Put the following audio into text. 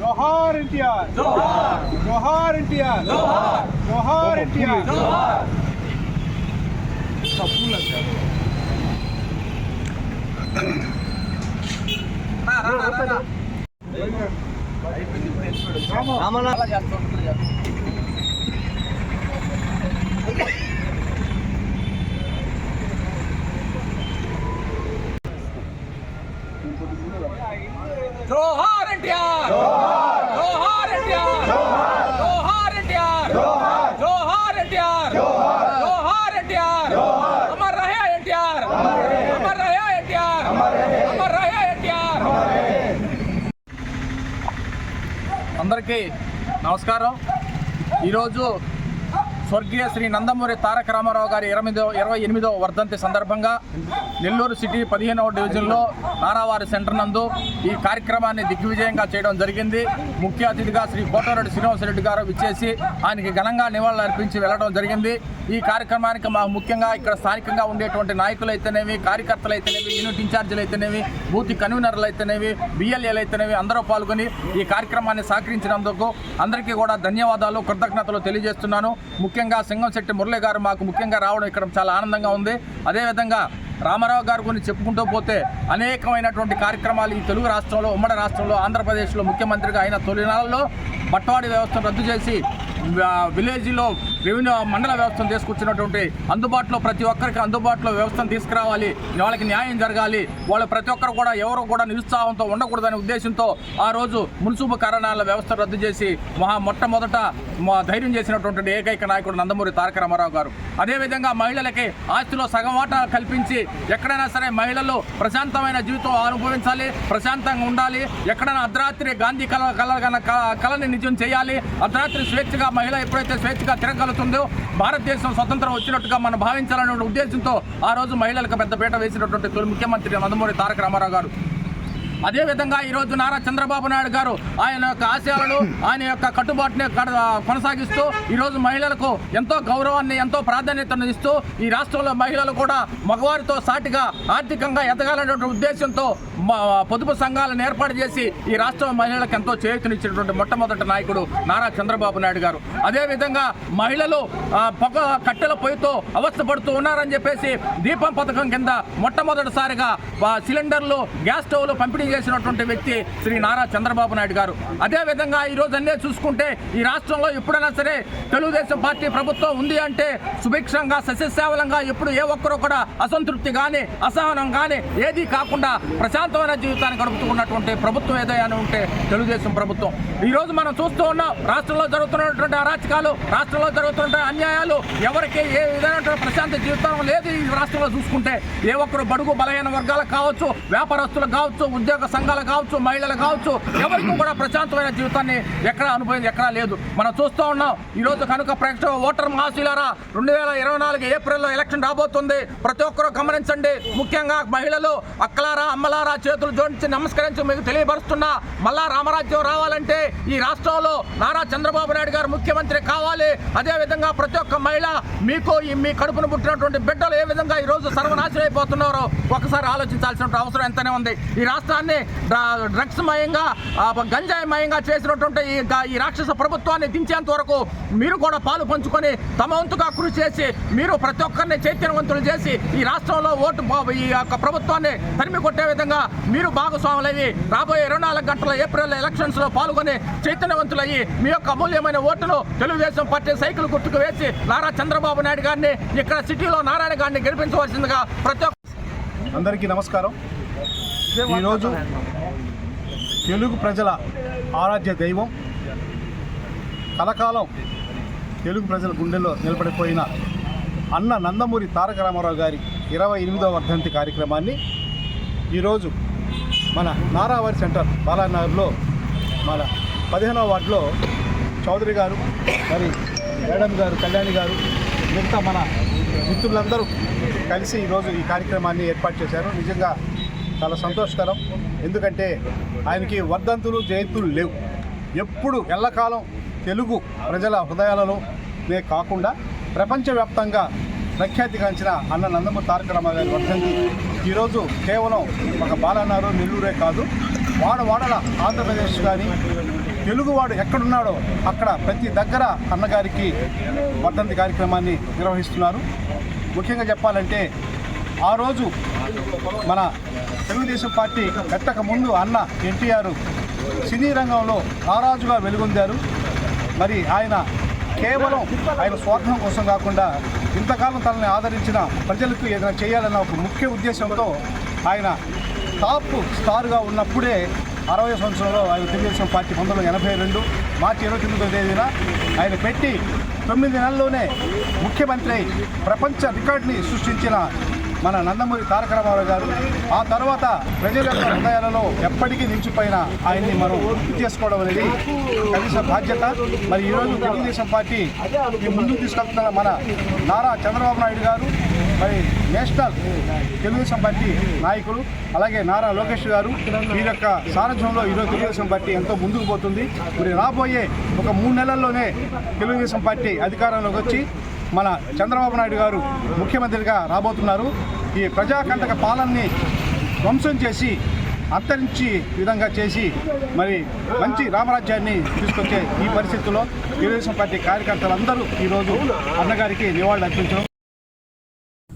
Johar India জোহার India জোহার India ফুল আছে రామలా చేస్తాం जोहार एनटीआर जोहार जोहार जोहार जोहार अमर रहे अमर रहे अमर रहे స్వర్గీయ శ్రీ నందమూరి తారక రామారావు గారి ఇరవై ఇరవై ఎనిమిదవ వర్ధంతి సందర్భంగా నెల్లూరు సిటీ పదిహేనవ డివిజన్లో నారావారి సెంటర్ నందు ఈ కార్యక్రమాన్ని దిగ్విజయంగా చేయడం జరిగింది. ముఖ్య అతిథిగా శ్రీ కోటారెడ్డి శ్రీనివాసరెడ్డి గారు విచ్చేసి ఆయనకి ఘనంగా నివాళులు అర్పించి వెళ్ళడం జరిగింది. ఈ కార్యక్రమానికి మా ముఖ్యంగా ఇక్కడ స్థానికంగా ఉండేటువంటి నాయకులు అయితేనేవి కార్యకర్తలు అయితేనేవి యూనిట్ ఇన్ఛార్జీలు అయితేనేవి బూత్ కన్వీనర్లు అయితేనేవి బిఎల్ఏలు అయితేనేవి అందరూ పాల్గొని ఈ కార్యక్రమాన్ని సహకరించినందుకు అందరికీ కూడా ధన్యవాదాలు కృతజ్ఞతలు తెలియజేస్తున్నాను. ముఖ్యంగా సింగంశెట్టి మురళి గారు మాకు ముఖ్యంగా రావడం ఇక్కడ చాలా ఆనందంగా ఉంది. అదేవిధంగా రామారావు గారు గురించి చెప్పుకుంటూ పోతే అనేకమైనటువంటి కార్యక్రమాలు ఈ తెలుగు రాష్ట్రంలో ఉమ్మడి రాష్ట్రంలో ఆంధ్రప్రదేశ్లో ముఖ్యమంత్రిగా అయిన తొలినాళ్ళలో బట్టవాడి వ్యవస్థను రద్దు చేసి విలేజ్లో రెవెన్యూ మండల వ్యవస్థను తీసుకొచ్చినటువంటి అందుబాటులో ప్రతి ఒక్కరికి అందుబాటులో వ్యవస్థను తీసుకురావాలి. వాళ్ళకి న్యాయం జరగాలి. వాళ్ళు ప్రతి ఒక్కరు కూడా ఎవరు కూడా నిరుత్సాహంతో ఉండకూడదనే ఉద్దేశంతో ఆ రోజు మున్సిపల్ కరణాల వ్యవస్థ రద్దు చేసి మహా మొట్టమొదట ధైర్యం చేసినటువంటి ఏకైక నాయకుడు నందమూరి తారక రామారావు గారు. అదేవిధంగా మహిళలకి ఆస్తిలో సగం కల్పించి ఎక్కడైనా సరే మహిళలు ప్రశాంతమైన జీవితం అనుభవించాలి ప్రశాంతంగా ఉండాలి. ఎక్కడైనా అర్ధరాత్రి గాంధీ కళ కళ కన- క- కళని నిజం చేయాలి. అర్ధరాత్రి స్వేచ్ఛగా మహిళ ఎప్పుడైతే స్వేచ్ఛగా తిరగలుగుతుందో భారతదేశం స్వతంత్రం వచ్చినట్టుగా మనం భావించాలనే ఉద్దేశంతో ఆ రోజు మహిళలకు పెద్ద పీట వేసినటువంటి తొలి ముఖ్యమంత్రి నందమూరి తారక రామారావు గారు. అదేవిధంగా ఈరోజు నారా చంద్రబాబు నాయుడు గారు ఆయన యొక్క ఆశయాలను ఆయన యొక్క కట్టుబాటుని కడ- కొనసాగిస్తూ ఈరోజు మహిళలకు ఎంతో గౌరవాన్ని ఎంతో ప్రాధాన్యతను ఇస్తూ ఈ రాష్ట్రంలో మహిళలు కూడా మగవారితో సాటిగా ఆర్థికంగా ఎదగాలనే ఉద్దేశంతో పొదుపు సంఘాలను ఏర్పాటు చేసి ఈ రాష్ట్రం మహిళలకు ఎంతో చేయూతనిచ్చినటువంటి మొట్టమొదటి నాయకుడు నారా చంద్రబాబు నాయుడు గారు. అదేవిధంగా మహిళలు పొగ కట్టెల పొయ్యితో అవస్థపడుతూ ఉన్నారని చెప్పేసి దీపం పథకం కింద మొట్టమొదటిసారిగా సిలిండర్లు గ్యాస్ స్టవ్లు పంపిణీ చేసినటువంటి వ్యక్తి శ్రీ నారా చంద్రబాబు నాయుడు గారు. అదేవిధంగా ఈ రోజు అన్నీ చూసుకుంటే ఈ రాష్ట్రంలో ఎప్పుడైనా సరే తెలుగుదేశం పార్టీ ప్రభుత్వం ఉంది అంటే సుభిక్షంగా సస్యశ్యావలంగా ఎప్పుడు ఏ ఒక్కరూ కూడా అసంతృప్తి కానీ అసహనం కానీ ఏది కాకుండా ప్రశాంతమైన జీవితాన్ని గడుపుతున్నటువంటి ప్రభుత్వం ఏదైనా ఉంటే తెలుగుదేశం ప్రభుత్వం. ఈరోజు మనం చూస్తూ ఉన్నాం రాష్ట్రంలో జరుగుతున్నటువంటి అరాచకాలు రాష్ట్రంలో జరుగుతున్న అన్యాయాలు ఎవరికి ఏ విధమైన ప్రశాంత జీవితం లేదు ఈ రాష్ట్రంలో చూసుకుంటే. ఏ ఒక్కరు బడుగు బలహీన వర్గాలకు కావచ్చు వ్యాపారస్తులకు కావచ్చు ఉద్యోగ సంఘాలు కావచ్చు మహిళలు కావచ్చు ఎవరికి కూడా ప్రశాంతమైన జీవితాన్ని ఎక్కడ అనుభవం ఎక్కడా లేదు. మనం చూస్తూ ఉన్నాం ఈ రోజు కనుక ప్రేక్షక ఓటర్ మహాశీలారా రెండు వేల ఇరవై నాలుగు ఏప్రిల్లో ఎలక్షన్ రాబోతుంది. ప్రతి ఒక్కరూ గమనించండి. ముఖ్యంగా మహిళలు అక్కలారా అమ్మలారా చేతులు జోడించి నమస్కరించి మీకు తెలియపరుస్తున్నా మళ్ళా రామరాజ్యం రావాలంటే ఈ రాష్ట్రంలో నారా చంద్రబాబు నాయుడు గారు ముఖ్యమంత్రి కావాలి. అదే విధంగా ప్రతి ఒక్క మహిళ మీకు ఈ మీ కడుపును పుట్టినటువంటి బిడ్డలు ఏ విధంగా ఈ రోజు సర్వనాశనం అయిపోతున్నారో ఒకసారి ఆలోచించాల్సిన అవసరం ఎంతనే ఉంది. ఈ రాష్ట్రాన్ని డ్రగ్స్ మయంగా ఆ, చేసినటువంటి ఈ రాక్షస ప్రభుత్వాన్ని దించేంత వరకు మీరు కూడా పాలు పంచుకొని తమ వంతుగా కృషి చేసి మీరు ప్రతి ఒక్కరిని చైతన్యవంతులు చేసి ఈ రాష్ట్రంలో ఓటు ఈ యొక్క ప్రభుత్వాన్ని తరిమి కొట్టే విధంగా మీరు భాగస్వాములయ్యి రాబోయే ఇరవై నాలుగు గంటల ఏప్రిల్ ఎలక్షన్స్ పాల్గొని పాల్గొని విజయవంతులయ్యి మీ యొక్క అమూల్యమైన ఓటును తెలుగుదేశం పార్టీ సైకిల్ గుర్తుకు వేసి నారా చంద్రబాబు నాయుడు గారిని ఇక్కడ సిటీలో నారాయణ గారిని గెలిపించవలసిందిగా ప్రతి ఒక్క అందరికీ నమస్కారం. ఈరోజు తెలుగు ప్రజల ఆరాధ్య దైవం కలకాలం తెలుగు ప్రజల గుండెల్లో నిలబడిపోయిన అన్న నందమూరి తారక రామారావు గారి ఇరవై ఎనిమిదవ వర్ధంతి కార్యక్రమాన్ని ఈరోజు మన నారావారి సెంటర్ బాలానగర్లో మన పదిహేనవ వార్డులో చౌదరి గారు మరి మేడం గారు కళ్యాణి గారు మిగతా మన మిత్రులందరూ కలిసి ఈరోజు ఈ కార్యక్రమాన్ని ఏర్పాటు చేశారు. నిజంగా చాలా సంతోషకరం. ఎందుకంటే ఆయనకి వర్ధంతులు జయంతులు లేవు. ఎప్పుడు ఎల్లకాలం తెలుగు ప్రజల హృదయాలలోనే కాకుండా ప్రపంచవ్యాప్తంగా ప్రఖ్యాతిగాంచిన అన్న నందమూరి తారక రామారావు గారి వర్ధంతి ఈరోజు కేవలం ఒక బాలన్నారు నెల్లూరే కాదు. వాడ వాడల ఆంధ్రప్రదేశ్ కానీ తెలుగువాడు ఎక్కడున్నాడో అక్కడ ప్రతి దగ్గర అన్నగారికి వర్ధంతి కార్యక్రమాన్ని నిర్వహిస్తున్నారు. ముఖ్యంగా చెప్పాలంటే ఆ రోజు మన తెలుగుదేశం పార్టీ పెట్టక ముందు అన్న ఎన్టీఆర్ సినీ రంగంలో నారాజుగా వెలుగొందారు. మరి ఆయన కేవలం ఆయన స్వార్థం కోసం కాకుండా ఇంతకాలం తనని ఆదరించిన ప్రజలకు ఏదైనా చేయాలన్న ఒక ముఖ్య ఉద్దేశంతో ఆయన టాప్ స్టార్గా ఉన్నప్పుడే అరవై సంవత్సరంలో ఆయన తెలుగుదేశం పార్టీ పంతొమ్మిది వందల ఎనభై రెండు మార్చి ఇరవై తొమ్మిదో తేదీన ఆయన పెట్టి తొమ్మిది నెలల్లోనే ముఖ్యమంత్రి ప్రపంచ రికార్డుని సృష్టించిన మన నందమూరి తారక రామారావు గారు. ఆ తర్వాత ప్రజల యొక్క హృదయాలలో ఎప్పటికీ నిలిచిపోయిన ఆయన్ని మనం గుర్తు చేసుకోవడం అనేది కనీస బాధ్యత. మరి ఈరోజు తెలుగుదేశం పార్టీ ముందుకు తీసుకెళ్తున్న మన నారా చంద్రబాబు నాయుడు గారు మరి నేషనల్ తెలుగుదేశం పార్టీ నాయకులు అలాగే నారా లోకేష్ గారు వీరి యొక్క సారథ్యంలో ఈరోజు తెలుగుదేశం పార్టీ ఎంతో ముందుకు పోతుంది. మరి రాబోయే ఒక మూడు నెలల్లోనే తెలుగుదేశం పార్టీ అధికారంలోకి వచ్చి మన చంద్రబాబు నాయుడు గారు ముఖ్యమంత్రిగా రాబోతున్నారు. ఈ ప్రజాకంటక పాలనని ధ్వంసం చేసి అంతరించి విధంగా చేసి మరి మంచి రామరాజ్యాన్ని తీసుకొచ్చే ఈ పరిస్థితుల్లో తెలుగుదేశం పార్టీ కార్యకర్తలందరూ ఈరోజు అన్నగారికి నివాళులు అర్పించడం